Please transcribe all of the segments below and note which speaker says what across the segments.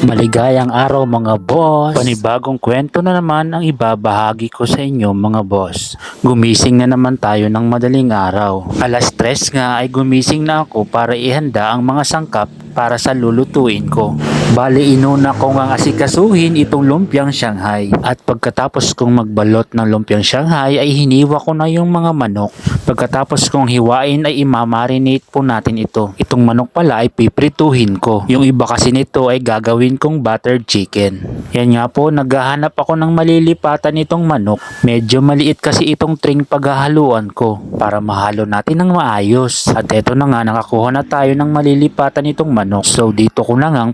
Speaker 1: Maligayang araw mga boss. Panibagong kwento na naman ang ibabahagi ko sa inyo mga boss. Gumising na naman tayo ng madaling araw. Alas tres nga ay gumising na ako para ihanda ang mga sangkap para sa lulutuin ko. Bali inuna ko nga asikasuhin itong lumpiang Shanghai. At pagkatapos kong magbalot ng lumpiang Shanghai ay hiniwa ko na yung mga manok. Pagkatapos kong hiwain ay imamarinate po natin ito. Itong manok pala ay piprituhin ko. Yung iba kasi nito ay gagawin kong buttered chicken. Yan nga po, naghahanap ako ng malilipatan itong manok. Medyo maliit kasi itong tring paghahaluan ko para mahalo natin ng maayos. At eto na nga, nakakuha na tayo ng malilipatan itong manok. So dito ko na nga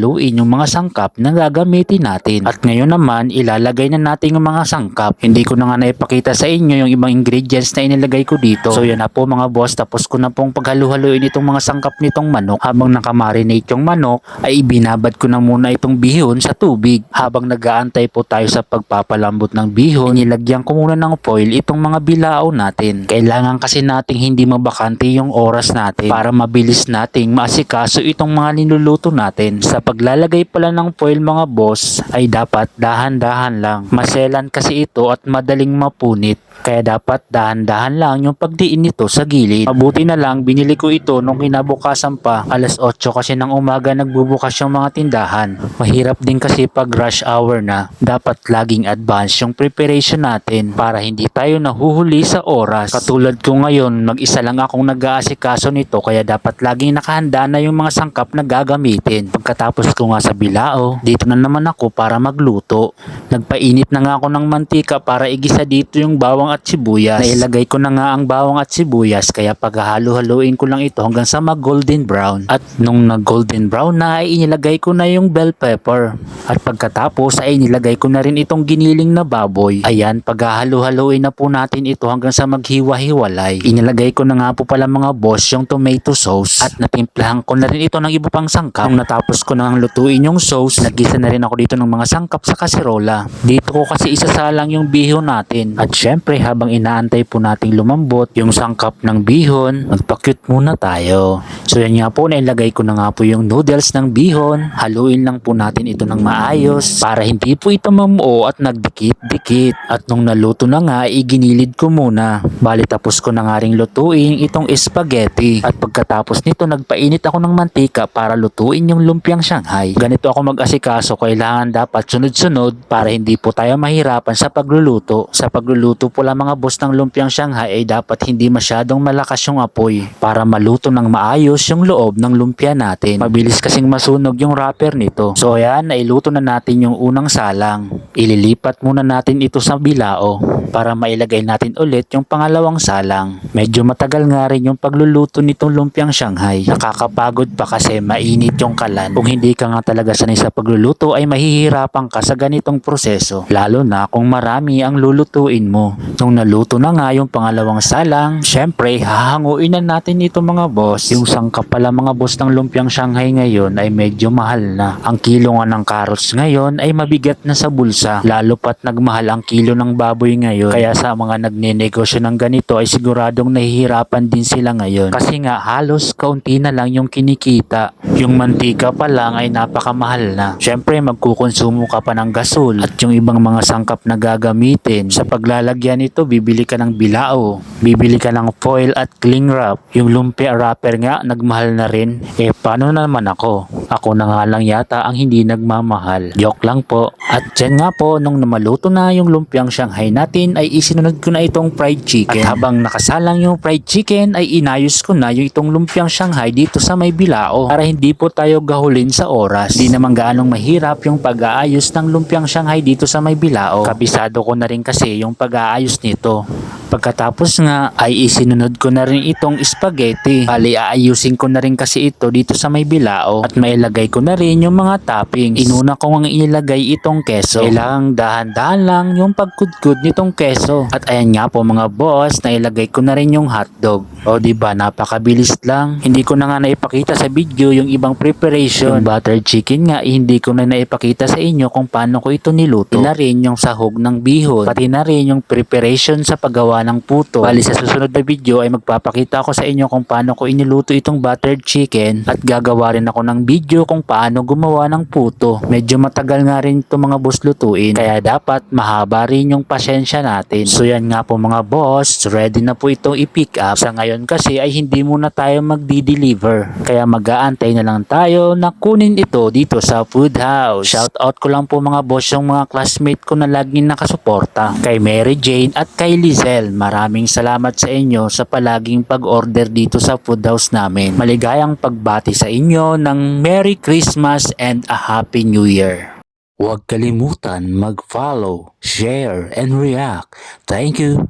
Speaker 1: paghahaluin yung mga sangkap na gagamitin natin. At ngayon naman, ilalagay na natin yung mga sangkap. Hindi ko na nga naipakita sa inyo yung ibang ingredients na inilagay ko dito. So yan na po mga boss, tapos ko na pong paghalu-haluin itong mga sangkap nitong manok. Habang nakamarinate yung manok, ay ibinabad ko na muna itong bihon sa tubig. Habang nag-aantay po tayo sa pagpapalambot ng bihon, nilagyan ko muna ng foil itong mga bilao natin. Kailangan kasi nating hindi mabakante yung oras natin para mabilis nating maasikaso itong mga niluluto natin. Sa paglalagay pala ng foil mga boss, ay dapat dahan-dahan lang. Maselan kasi ito at madaling mapunit. Kaya dapat dahan-dahan lang yung pagdiin nito sa gilid. Mabuti na lang, binili ko ito nung kinabukasan pa. Alas 8 kasi ng umaga nagbubukas yung mga tindahan. Mahirap din kasi pag rush hour na. Dapat laging advance yung preparation natin para hindi tayo nahuhuli sa oras. Katulad ko ngayon, mag-isa lang akong nag-aasikaso nito kaya dapat laging nakahanda na yung mga sangkap na gagamitin. Pagkatapos ko nga sa bilao, dito na naman ako para magluto. Nagpainit na nga ako ng mantika para igisa dito yung bawang at sibuyas. Nailagay ko na nga ang bawang at sibuyas kaya paghahalo-haluin ko lang ito hanggang sa mag golden brown. At nung nag golden brown na ay inilagay ko na yung bell pepper. At pagkatapos ay inilagay ko na rin itong giniling na baboy. Ayan, paghahalo-haluin na po natin ito hanggang sa maghiwa-hiwalay. Inilagay ko na nga po pala mga boss yung tomato sauce. At natimplahan ko na rin ito ng iba pang sangkap. Nung natapos ko nang lutuin yung sauce, nagisa na rin ako dito ng mga sangkap sa kaserola. Dito ko kasi isasalang yung bihon natin. At syempre habang inaantay po nating lumambot yung sangkap ng bihon, magpakyut muna tayo. So yan nga po, nailagay ko na nga po yung noodles ng bihon. Haluin lang po natin ito ng maayos para hindi po ito mamuo at nagdikit-dikit. At nung naluto na nga, iginilid ko muna. Bali tapos ko na nga ring lutuin itong spaghetti. At pagkatapos nito, nagpainit ako ng mantika para lutuin yung lumpiang Shanghai. Ganito ako mag-asikaso, kailangan dapat sunod-sunod para hindi po tayo mahirapan sa pagluluto. Sa pagluluto po lang mga boss ng lumpiang Shanghai ay dapat hindi masyadong malakas yung apoy para maluto ng maayos yung loob ng lumpia natin. Mabilis kasing masunog yung wrapper nito. So ayan, nailuto na natin yung unang salang. Ililipat muna natin ito sa bilao para mailagay natin ulit yung pangalawang salang. Medyo matagal nga rin yung pagluluto nitong lumpiang Shanghai. Nakakapagod pa kasi mainit yung kalan. Kung hindi ka nga talaga sanay sa pagluluto ay mahihirapan ka sa ganitong proseso. Lalo na kung marami ang lulutuin mo. Nung naluto na nga yung pangalawang salang, syempre hahanguin na natin ito mga boss. Yung sangkap pala mga boss ng lumpiang Shanghai ngayon ay medyo mahal na. Ang kilo nga ng carrots ngayon ay mabigat na sa bulsa. Lalo pat nagmahal ang kilo ng baboy ngayon. Kaya sa mga nagnenegosyo ng ganito ay siguradong nahihirapan din sila ngayon. Kasi nga halos kaunti na lang yung kinikita. Yung mantika pa lang ay napakamahal na. Syempre magkukonsumo ka pa ng gasol at yung ibang mga sangkap na gagamitin. Sa paglalagyan nito, bibili ka ng bilao, bibili ka ng foil at cling wrap. Yung lumpia wrapper nga, nagmahal na rin. Eh, paano naman ako? Ako na nga lang yata ang hindi nagmamahal. Joke lang po. At dyan nga po, nung namaluto na yung lumpiang Shanghai natin, ay isinunod ko na itong fried chicken. At habang nakasalang yung fried chicken, ay inayos ko na yung itong lumpiang Shanghai dito sa may bilao para hindi po tayo gahulin sa oras. Di naman gaanong mahirap yung pag-aayos ng lumpiang Shanghai dito sa may bilao. Kabisado ko na rin kasi yung pag-aayos nito. Pagkatapos nga ay isinunod ko na rin itong spaghetti. Bali aayusin ko na rin kasi ito dito sa may bilao at mailagay ko na rin yung mga toppings. Inuna ko nga ilagay itong keso. Kailangang dahan-dahan lang yung pagkudkod nitong keso. At ayan nga po mga boss, nailagay ko na rin yung hotdog. O ba napakabilis lang. Hindi ko na nga naipakita sa video yung ibang preparation. Yung buttered chicken nga eh, hindi ko na naipakita sa inyo kung paano ko ito niluto. Pati na rin yung sahog ng bihon. Pati na rin yung preparation sa paggawa gumawa ng puto. Bali sa susunod na video ay magpapakita ako sa inyo kung paano ko iniluto itong buttered chicken at gagawa rin ako ng video kung paano gumawa ng puto. Medyo matagal nga rin itong mga boss lutuin kaya dapat mahaba rin yung pasensya natin. So yan nga po mga boss, ready na po itong i-pick up. Sa ngayon kasi ay hindi muna tayo magdi-deliver. Kaya mag-aantay na lang tayo na kunin ito dito sa food house. Shout out ko lang po mga boss yung mga classmate ko na laging nakasuporta. Kay Mary Jane at kay Lizelle. Maraming salamat sa inyo sa palaging pag-order dito sa food house namin. Maligayang pagbati sa inyo ng Merry Christmas and a Happy New Year. Huwag kalimutan mag-follow, share, and react. Thank you.